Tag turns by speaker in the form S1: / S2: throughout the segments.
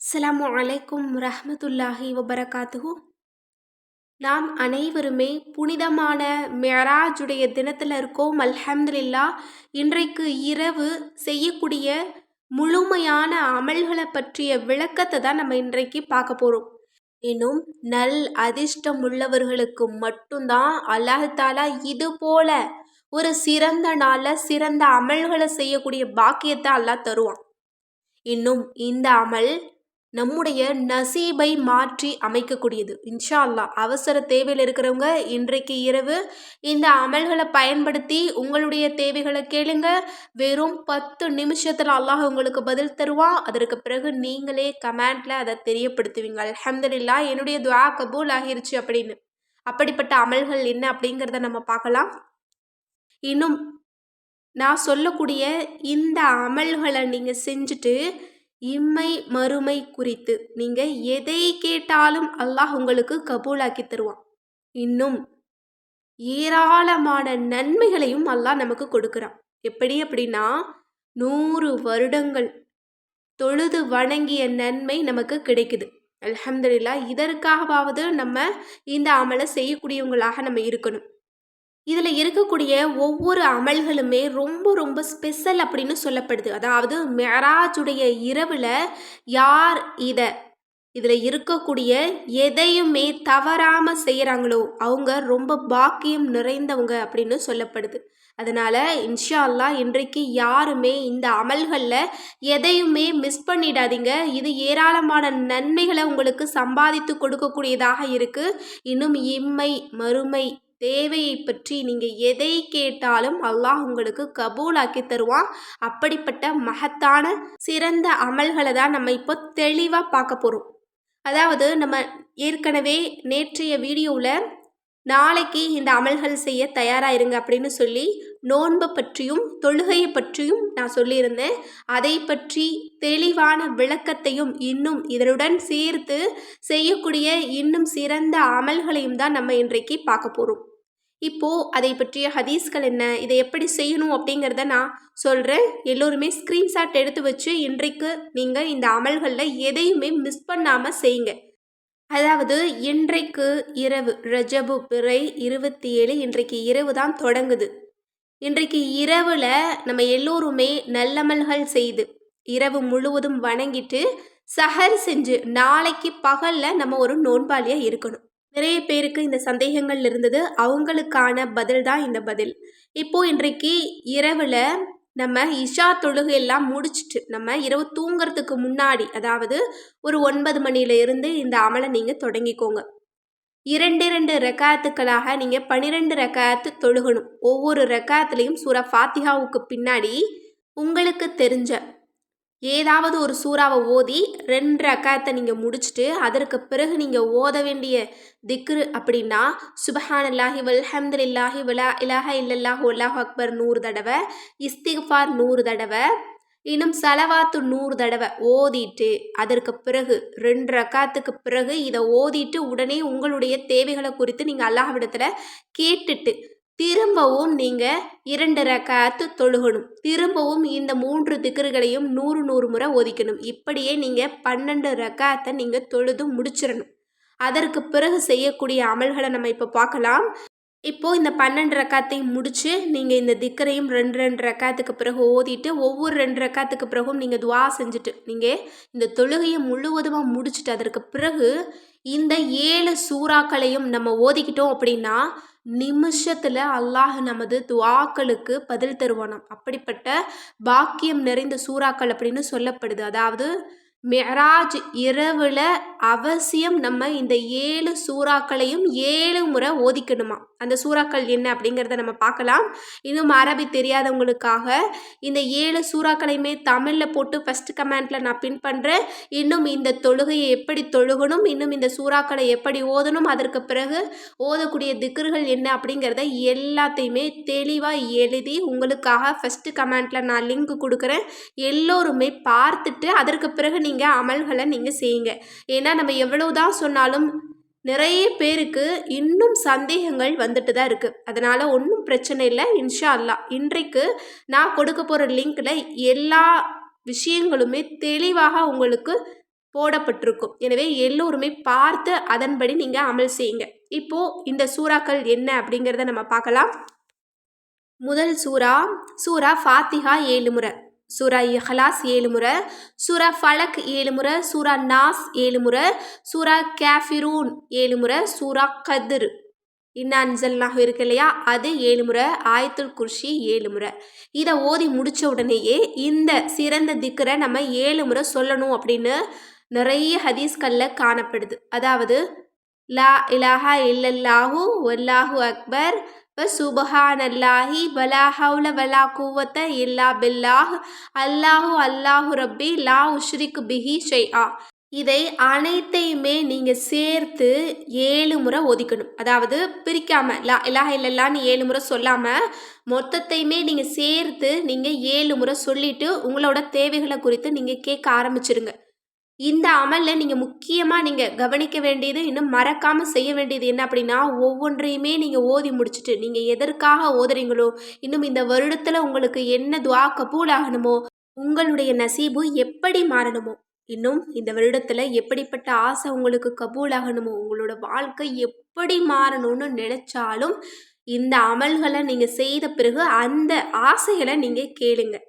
S1: அஸ்ஸலாமு அலைக்கும் ரஹமத்துல்லாஹி வபரகாத்துஹூ. நாம் அனைவருமே புனிதமான மெராஜுடைய தினத்தில் இருக்கோம். அல்ஹம்துலில்லா இன்றைக்கு இரவு செய்யக்கூடிய முழுமையான அமல்களை பற்றிய விளக்கத்தை தான் நம்ம இன்றைக்கு பார்க்க போகிறோம் இன்னும் நல் அதிர்ஷ்டம் உள்ளவர்களுக்கு மட்டும்தான் அல்லாஹாலா இது போல ஒரு சிறந்த நாளில் சிறந்த அமல்களை செய்யக்கூடிய பாக்கியத்தை அல்லாஹ் தருவான். இன்னும் இந்த அமல் நம்முடைய நசீபை மாற்றி அமைக்கக்கூடியது. இன்ஷா அல்லா அவசர தேவையில் இருக்கிறவங்க இன்றைக்கு இரவு இந்த அமல்களை பயன்படுத்தி உங்களுடைய தேவைகளை கேளுங்க. வெறும் பத்து நிமிஷத்தில் அல்லாஹ் உங்களுக்கு பதில் தருவான். அதற்கு பிறகு நீங்களே கமெண்ட்ல அதை தெரியப்படுத்துவீங்க. அலமதுல்லா என்னுடைய துவா கபூல் ஆகிருச்சு அப்படின்னு. அப்படிப்பட்ட அமல்கள் என்ன அப்படிங்கிறத நம்ம பார்க்கலாம். இன்னும் நான் சொல்லக்கூடிய இந்த அமல்களை நீங்கள் செஞ்சுட்டு இம்மை மறுமை குறித்து. நீங்கள் எதை கேட்டாலும் அல்லாஹ் உங்களுக்கு கபூலாக்கி தருவான். இன்னும் ஏராளமான நன்மைகளையும் அல்லாஹ் நமக்கு கொடுக்குறான். எப்படி அப்படின்னா நூறு வருடங்கள் தொழுது வணங்கிய நன்மை நமக்கு கிடைக்குது. அலமதுல்லா இதற்காகவாவது நம்ம இந்த அமலை செய்யக்கூடியவங்களாக நம்ம இருக்கணும். இதில் இருக்கக்கூடிய ஒவ்வொரு அமல்களுமே ரொம்ப ரொம்ப ஸ்பெஷல் அப்படின்னு சொல்லப்படுது. அதாவது மெராஜுடைய இரவில் யார் இதை இதில் இருக்கக்கூடிய எதையுமே தவறாமல் செய்கிறாங்களோ அவங்க ரொம்ப பாக்கியம் நிறைந்தவங்க அப்படின்னு சொல்லப்படுது. அதனால் இன்ஷா அல்லா இன்றைக்கு யாருமே இந்த அமல்களில் எதையுமே மிஸ் பண்ணிடாதீங்க. இது ஏராளமான நன்மைகளை உங்களுக்கு சம்பாதித்து கொடுக்கக்கூடியதாக இருக்குது இன்னும் இம்மை மறுமை தேவையை பற்றி நீங்கள் எதை கேட்டாலும் அல்லாஹ் உங்களுக்கு கபூலாக்கி தருவான். அப்படிப்பட்ட மகத்தான சிறந்த அமல்களை தான் நம்ம இப்போ தெளிவாக பார்க்க போகிறோம் அதாவது நம்ம ஏற்கனவே நேற்றைய வீடியோவில் நாளைக்கு இந்த அமல்கள் செய்ய தயாராக இருங்க அப்படின்னு சொல்லி நோன்பை பற்றியும் தொழுகையை பற்றியும் நான் சொல்லியிருந்தேன். அதை பற்றி தெளிவான விளக்கத்தையும் இன்னும் இதனுடன் சேர்த்து செய்யக்கூடிய இன்னும் சிறந்த அமல்களையும் தான் நம்ம இன்றைக்கு பார்க்க போகிறோம் இப்போது அதை பற்றிய ஹதீஸ்கள் என்ன? இதை எப்படி செய்யணும் அப்படிங்கிறத நான் சொல்கிறேன் எல்லோருமே ஸ்க்ரீன்ஷாட் எடுத்து வச்சு இன்றைக்கு நீங்கள் இந்த அமல்களில் எதையுமே மிஸ் பண்ணாமல் செய்யுங்க. அதாவது இன்றைக்கு இரவு ரஜபு பிறை இருபத்தி ஏழு இன்றைக்கு இரவு தான் தொடங்குது. இன்றைக்கு இரவில் நம்ம எல்லோருமே நல்லமல்கள் செய்து இரவு முழுவதும் வணங்கிட்டு சஹர் செஞ்சு நாளைக்கு பகலில் நம்ம ஒரு நோன்பாளியாக இருக்கணும். நிறைய பேருக்கு இந்த சந்தேகங்கள் இருந்தது. அவங்களுக்கான பதில் தான் இந்த பதில். இப்போது இன்றைக்கு இரவில் நம்ம இஷா தொழுகை எல்லாம் முடிச்சுட்டு நம்ம இரவு தூங்கிறதுக்கு முன்னாடி அதாவது ஒரு ஒன்பது மணியில இருந்து இந்த அமலை நீங்கள் தொடங்கிக்கோங்க. இரண்டு இரண்டு ரெக்காயத்துக்களாக நீங்கள் பன்னிரெண்டு ரெக்காயத்து தொழுகணும். ஒவ்வொரு ரெக்காயத்துலேயும் சூரா ஃபாத்திஹாவுக்கு பின்னாடி உங்களுக்கு தெரிஞ்ச ஏதாவது ஒரு சூறாவை ஓதி ரெண்டு அக்காயத்தை நீங்கள் முடிச்சுட்டு அதற்கு பிறகு நீங்கள் ஓத வேண்டிய திக்ரு அப்படின்னா சுபஹான் அல்லாஹி வல்ஹம்துலில்லாஹி வலா இலாஹ இல்லல்லாஹ் உல்லாஹ் அக்பர் நூறு தடவை இஸ்திஃபார் நூறு தடவை இன்னும் செலவாத்து நூறு தடவை ஓதிட்டு அதற்கு பிறகு ரெண்டு ரக்காத்துக்கு பிறகு இதை ஓதிட்டு உடனே உங்களுடைய தேவைகளை குறித்து நீங்கள் அல்லாஹ்விடத்தில் கேட்டுட்டு திரும்பவும் நீங்கள் இரண்டு ரக்காத்து தொழுகணும். திரும்பவும் இந்த மூன்று திக்கர்களையும் நூறு நூறு முறை ஒதிக்கணும். இப்படியே நீங்கள் பன்னெண்டு ரக்காத்தை நீங்கள் தொழுது முடிச்சிடணும் அதற்கு பிறகு செய்யக்கூடிய அமல்களை நம்ம இப்போ பார்க்கலாம். இப்போது இந்த பன்னெண்டு ரக்காத்தையும் முடித்து நீங்கள் இந்த திக்கரையும் ரெண்டு ரெண்டு ரக்காத்துக்கு பிறகு ஓதிட்டு ஒவ்வொரு ரெண்டு ரக்காத்துக்கு பிறகும் நீங்கள் துவா செஞ்சுட்டு நீங்கள் இந்த தொழுகையை முழுவதுமாக முடிச்சுட்டு அதற்கு பிறகு இந்த ஏழு சூறாக்களையும் நம்ம ஓதிக்கிட்டோம் அப்படின்னா நிமிஷத்தில் அல்லாஹ் நமது துவாக்களுக்கு பதில் தருவானாம். அப்படிப்பட்ட பாக்கியம் நிறைந்த சூறாக்கள் அப்படின்னு சொல்லப்படுது. அதாவது மெராஜ் இரவில் அவசியம் நம்ம இந்த ஏழு சூறாக்களையும் ஏழு முறை ஓதிக்கணுமா அந்த சூறாக்கள் என்ன அப்படிங்கிறத நம்ம பார்க்கலாம். இன்னும் அரபி தெரியாதவங்களுக்காக இந்த ஏழு சூறாக்களையுமே தமிழில் போட்டு ஃபஸ்ட்டு கமெண்ட்டில் நான் பின் பண்ணுறேன் இன்னும் இந்த தொழுகையை எப்படி தொழுகணும் இன்னும் இந்த சூறாக்களை எப்படி ஓதணும் அதற்கு பிறகு ஓதக்கூடிய திக்கர்கள் என்ன அப்படிங்கிறத எல்லாத்தையுமே தெளிவாக எழுதி உங்களுக்காக ஃபஸ்ட்டு கமெண்ட்டில் நான் லிங்க் கொடுக்குறேன். எல்லோருமே பார்த்துட்டு அதற்கு பிறகு நீங்கள் அமல்களை நீங்கள் செய்யுங்க. ஏன்னா நம்ம எவ்வளோ தான் சொன்னாலும் நிறைய பேருக்கு இன்னும் சந்தேகங்கள் வந்துட்டு தான் இருக்குது அதனால் ஒன்றும் பிரச்சனை இல்லை. இன்ஷா அல்லா இன்றைக்கு நான் கொடுக்க போகிற லிங்க்கில் எல்லா விஷயங்களுமே தெளிவாக உங்களுக்கு போடப்பட்டிருக்கும். எனவே எல்லோருமே பார்த்து அதன்படி நீங்கள் அமல் செய்யுங்க. இப்போது இந்த சூறாக்கள் என்ன அப்படிங்கிறத நம்ம பார்க்கலாம். முதல் சூறா சூறா ஃபாத்திஹா ஏழு முறை. சூரா இஹ்லாஸ் ஏழு முறை சூரா ஃபலக் ஏழு முறை சூரா நாஸ் ஏழு முறை சூரா கேஃபிரூன் ஏழு முறை சூரா கதிர். இன்னான்சல்லாக இருக்கு இல்லையா? அது ஏழு முறை ஆயத்துல் குர்ஷி ஏழு முறை. இதை ஓதி முடித்த உடனேயே இந்த சிறந்த திக்கரை நம்ம ஏழு முறை சொல்லணும் அப்படின்னு நிறைய ஹதீஸ்களில் காணப்படுது. அதாவது லா இலாஹா இல்லல்லாஹு வல்லாஹு அக்பர் சுபஹானல்லாஹி வலா ஹவுல வலா கூவத்த இல்லா பில்லாஹ் அல்லாஹு அல்லாஹு ரப்பி லா உஷ்ரிக் பிஹி ஷெய்ஆ இதை அனைத்தையுமே நீங்கள் சேர்த்து ஏழு முறை ஒதுக்கணும். அதாவது பிரிக்காமல் லா இலாஹ இல்லல்லான்னு ஏழு முறை சொல்லாமல் மொத்தத்தையுமே நீங்கள் சேர்த்து நீங்கள் ஏழு முறை சொல்லிவிட்டு உங்களோட தேவைகளை குறித்து நீங்கள் கேட்க ஆரம்பிச்சிருங்க. இந்த அமலில் நீங்கள் முக்கியமாக நீங்கள் கவனிக்க வேண்டியது இன்னும் மறக்காமல் செய்ய வேண்டியது என்ன அப்படின்னா ஒவ்வொன்றையுமே நீங்கள் ஓதி முடிச்சுட்டு நீங்கள் எதற்காக ஓதுறீங்களோ இன்னும் இந்த வருடத்தில் உங்களுக்கு என்ன துவா கபூல் ஆகணுமோ உங்களுடைய நசீபு எப்படி மாறணுமோ இன்னும் இந்த வருடத்தில் எப்படிப்பட்ட ஆசை உங்களுக்கு கபூல் ஆகணுமோ உங்களோட வாழ்க்கை எப்படி மாறணும்னு நினச்சாலும் இந்த அமல்களை நீங்கள் செய்த பிறகு அந்த ஆசைகளை நீங்கள் கேளுங்கள்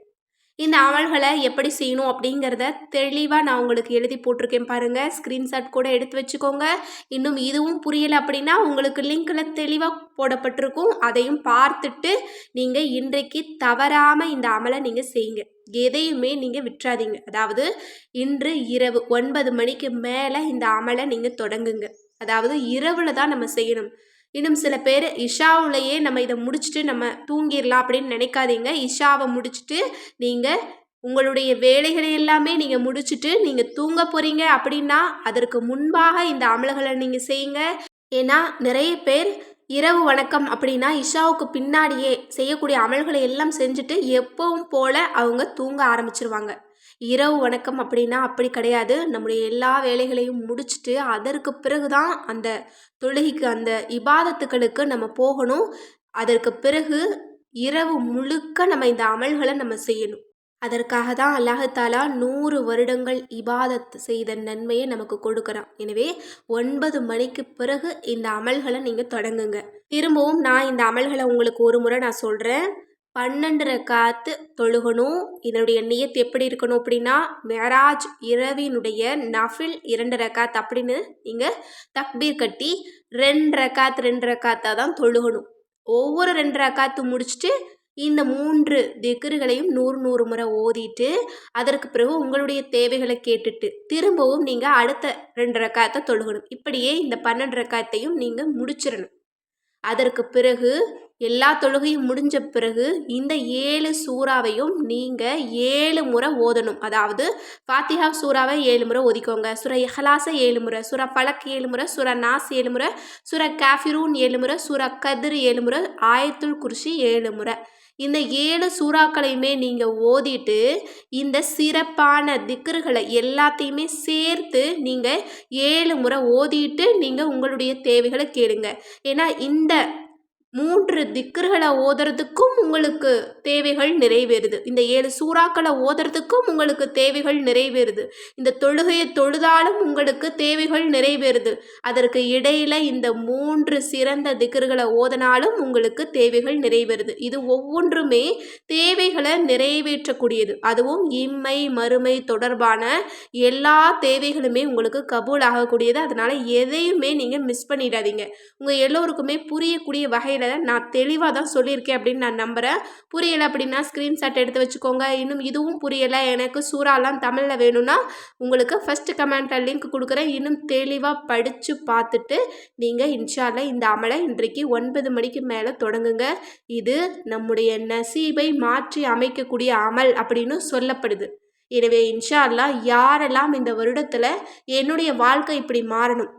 S1: இந்த அமல்களை எப்படி செய்யணும் அப்படிங்கிறத தெளிவாக நான் உங்களுக்கு எழுதி போட்டிருக்கேன் பாருங்கள் ஸ்க்ரீன்ஷாட் கூட எடுத்து வச்சுக்கோங்க. இன்னும் இதுவும் புரியலை அப்படின்னா உங்களுக்கு லிங்கில் தெளிவாக போடப்பட்டிருக்கும். அதையும் பார்த்துட்டு நீங்கள் இன்றைக்கு தவறாமல் இந்த அமலை நீங்கள் செய்யுங்க. எதையுமே நீங்கள் விட்டுறாதீங்க. அதாவது இன்று இரவு ஒன்பது மணிக்கு மேலே இந்த அமலை நீங்கள் தொடங்குங்க. அதாவது இரவில் தான் நம்ம செய்யணும். இன்னும் சில பேர் இஷாவுலையே நம்ம இதை முடிச்சுட்டு நம்ம தூங்கிடலாம் அப்படின்னு நினைக்காதீங்க. இஷாவை முடிச்சுட்டு நீங்கள் உங்களுடைய வேலைகளை எல்லாமே நீங்கள் முடிச்சுட்டு நீங்கள் தூங்க போகிறீங்க அப்படின்னா அதற்கு முன்பாக இந்த அமல்களை நீங்கள் செய்யுங்க. ஏன்னா நிறைய பேர் இரவு வணக்கம் அப்படின்னா இஷாவுக்கு பின்னாடியே செய்யக்கூடிய அமல்களை எல்லாம் செஞ்சுட்டு எப்பவும் போல் அவங்க தூங்க ஆரம்பிச்சிருவாங்க. இரவு வணக்கம் அப்படின்னா அப்படி கிடையாது. நம்முடைய எல்லா வேலைகளையும் முடிச்சுட்டு அதற்கு பிறகு தான் அந்த தொழுகைக்கு அந்த இபாதத்துக்களுக்கு நம்ம போகணும். அதற்கு பிறகு இரவு முழுக்க நம்ம இந்த அமல்களை நம்ம செய்யணும். அதற்காக தான் அல்லாஹாலா நூறு வருடங்கள் இபாதத் செய்த நன்மையை நமக்கு கொடுக்குறான். எனவே ஒன்பது மணிக்கு பிறகு இந்த அமல்களை நீங்கள் தொடங்குங்க. திரும்பவும் நான் இந்த அமல்களை உங்களுக்கு ஒரு முறை நான் சொல்கிறேன் பன்னெண்டு காத்து தொழுகணும். இதனுடைய நியத் எப்படி இருக்கணும் அப்படின்னா மெராஜ் இரவினுடைய நஃபில் இரண்டு ரக்காத் அப்படின்னு நீங்கள் தக்பீர் கட்டி ரெண்டு ரக்காத் ரெண்டு ரக்காத்தாக தான் தொழுகணும். ஒவ்வொரு ரெண்டு ரக்காத்து முடிச்சுட்டு இந்த மூன்று திக்ருகளையும் நூறு நூறு முறை ஓதிட்டு அதற்கு பிறகு உங்களுடைய தேவைகளை கேட்டுட்டு திரும்பவும் நீங்கள் அடுத்த ரெண்டு ரக்காத்தை தொழுகணும். இப்படியே இந்த பன்னெண்டு ரக்காத்தையும் நீங்கள் முடிச்சிடணும். அதற்கு பிறகு எல்லா தொழுகையும் முடிஞ்ச பிறகு இந்த ஏழு சூறாவையும் நீங்கள் ஏழு முறை ஓதணும். அதாவது ஃபாத்திஹா சூறாவை ஏழு முறை ஓதிக்கோங்க. சுர இஹலாசை ஏழு முறை சுர பலக் ஏழு முறை சுர நாஸ் ஏழு முறை சுர காஃபிரூன் ஏழு முறை சுர கதிர் ஏழு முறை ஆயத்துல் குர்ஷி ஏழு முறை. இந்த ஏழு சூறாக்களையுமே நீங்கள் ஓதிட்டு இந்த சிறப்பான திக்கர்களை எல்லாத்தையுமே சேர்த்து நீங்கள் ஏழு முறை ஓதிட்டு நீங்கள் உங்களுடைய தேவைகளை கேளுங்க. ஏன்னா இந்த மூன்று திக்கர்களை ஓதுறதுக்கும் உங்களுக்கு தேவைகள் நிறைவேறுது. இந்த ஏழு சூறாக்களை ஓதுறதுக்கும் உங்களுக்கு தேவைகள் நிறைவேறுது. இந்த தொழுகையை தொழுதாலும் உங்களுக்கு தேவைகள் நிறைவேறுது. அதற்கு இடையில இந்த மூன்று சிறந்த திக்கர்களை ஓதனாலும் உங்களுக்கு தேவைகள் நிறைவேறுது. இது ஒவ்வொன்றுமே தேவைகளை நிறைவேற்றக்கூடியது. அதுவும் இம்மை மறுமை தொடர்பான எல்லா தேவைகளுமே உங்களுக்கு கபூல் ஆகக்கூடியது அதனால எதையுமே நீங்கள் மிஸ் பண்ணிடாதீங்க. உங்கள் எல்லோருக்குமே புரியக்கூடிய வகையில் வகையில் நான் தெளிவாக தான் சொல்லியிருக்கேன் அப்படின்னு நான் நம்புகிறேன் புரியலை அப்படின்னா ஸ்க்ரீன்ஷாட் எடுத்து வச்சுக்கோங்க. இன்னும் இதுவும் புரியலை. எனக்கு சூறாலாம் தமிழில் வேணும்னா உங்களுக்கு ஃபஸ்ட்டு கமெண்ட்டில் லிங்க் கொடுக்குறேன். இன்னும் தெளிவாக படித்து பார்த்துட்டு நீங்கள் இன்ஷால்ல இந்த அமலை இன்றைக்கு ஒன்பது மணிக்கு மேலே தொடங்குங்க. இது நம்முடைய நசீபை மாற்றி அமைக்கக்கூடிய அமல் அப்படின்னு சொல்லப்படுது. எனவே இன்ஷா அல்லா யாரெல்லாம் இந்த வருடத்தில் என்னுடைய வாழ்க்கை இப்படி மாறணும்?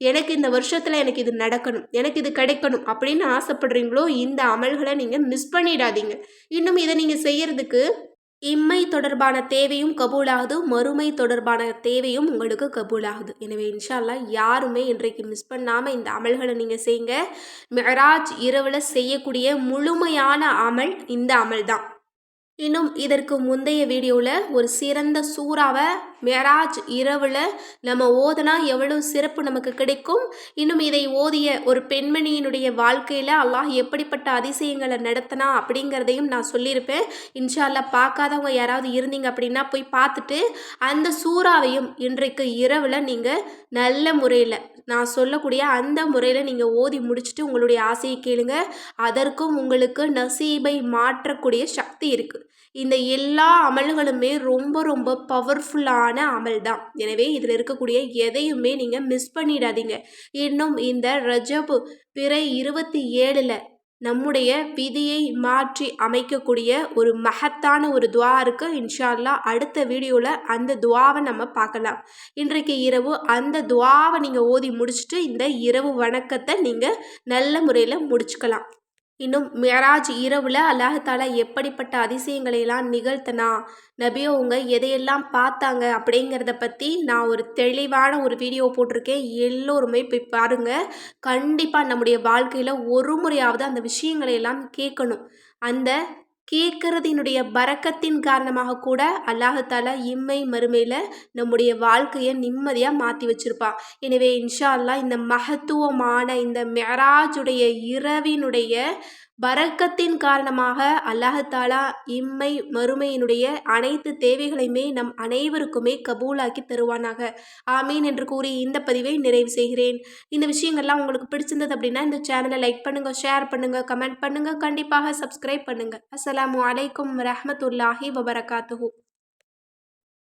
S1: எனக்கு இந்த வருஷத்தில் எனக்கு இது நடக்கணும் எனக்கு இது கிடைக்கணும் அப்படின்னு ஆசைப்படுறீங்களோ இந்த அமல்களை நீங்கள் மிஸ் பண்ணிடாதீங்க. இன்னும் இதை நீங்கள் செய்கிறதுக்கு இம்மை தொடர்பான தேவையும் கபூலாகுது மறுமை தொடர்பான தேவையும் உங்களுக்கு கபூலாகுது. எனவே இன்ஷால்லா யாருமே இன்றைக்கு மிஸ் பண்ணாமல் இந்த அமல்களை நீங்கள் செய்யுங்க. மெஹராஜ் இரவில் செய்யக்கூடிய முழுமையான அமல் இந்த அமல் தான் இன்னும் இதற்கு முந்தைய வீடியோவில் ஒரு சிறந்த சூறாவை மெராஜ் இரவில் நம்ம ஓதுனா எவ்வளோ சிறப்பு நமக்கு கிடைக்கும்? இன்னும் இதை ஓதிய ஒரு பெண்மணியினுடைய வாழ்க்கையில் அல்லாஹ் எப்படிப்பட்ட அதிசயங்களை நடத்தினா அப்படிங்கிறதையும் நான் சொல்லியிருப்பேன். இன்ஷால்லா பார்க்காதவங்க யாராவது இருந்தீங்க அப்படின்னா போய் பார்த்துட்டு அந்த சூறாவையும் இன்றைக்கு இரவில் நீங்கள் நல்ல முறையில் நான் சொல்லக்கூடிய அந்த முறையில் நீங்கள் ஓதி முடிச்சுட்டு உங்களுடைய ஆசையை கேளுங்க. அதற்கும் உங்களுக்கு நசீபை மாற்றக்கூடிய சக்தி இருக்குது இந்த எல்லா அமல்களுமே ரொம்ப ரொம்ப பவர்ஃபுல்லான அமல் தான் எனவே இதில் இருக்கக்கூடிய எதையுமே நீங்கள் மிஸ் பண்ணிடாதீங்க. இன்னும் இந்த ரஜபு பிறை இருபத்தி ஏழில் நம்முடைய விதியை மாற்றி அமைக்கக்கூடிய ஒரு மகத்தான ஒரு துவா இருக்குது இன்ஷால்லா அடுத்த வீடியோவில் அந்த துவாவை நம்ம பார்க்கலாம். இன்றைக்கு இரவு அந்த துவாவை நீங்கள் ஓதி முடிச்சுட்டு இந்த இரவு வணக்கத்தை நீங்கள் நல்ல முறையில் முடிச்சுக்கலாம். இன்னும் மெராஜ் இரவில் அல்லாஹால எப்படிப்பட்ட அதிசயங்களையெல்லாம் நிகழ்த்தினா நபியவங்க எதையெல்லாம் பார்த்தாங்க? அப்படிங்கிறத பற்றி நான் ஒரு தெளிவான ஒரு வீடியோ போட்டிருக்கேன். எல்லோருமே போய் பாருங்கள் கண்டிப்பாக நம்முடைய வாழ்க்கையில் ஒரு முறையாவது அந்த விஷயங்களையெல்லாம் கேட்கணும். அந்த கேட்கறதினுடைய பறக்கத்தின் காரணமாக கூட அல்லாஹால இம்மை மறுமையில் நம்முடைய வாழ்க்கையை நிம்மதியாக மாற்றி வச்சுருப்பான். எனவே இன்ஷா அல்லா இந்த மகத்துவமான இந்த மெராஜுடைய இரவினுடைய பரக்கத்தின் காரணமாக அல்லாஹாலா இம்மை மறுமையினுடைய அனைத்து தேவைகளையுமே நம் அனைவருக்குமே கபூலாக்கி தருவானாக. ஆமீன் என்று கூறி இந்த பதிவை நிறைவு செய்கிறேன். இந்த விஷயங்கள்லாம் உங்களுக்கு பிடிச்சிருந்தது அப்படின்னா இந்த சேனலை லைக் பண்ணுங்கள் ஷேர் பண்ணுங்கள் கமெண்ட் பண்ணுங்கள் கண்டிப்பாக சப்ஸ்கிரைப் பண்ணுங்கள் அஸ்லாம் வலைக்கம் ரஹமத்துல்லாஹி வபரகாத்துஹூ.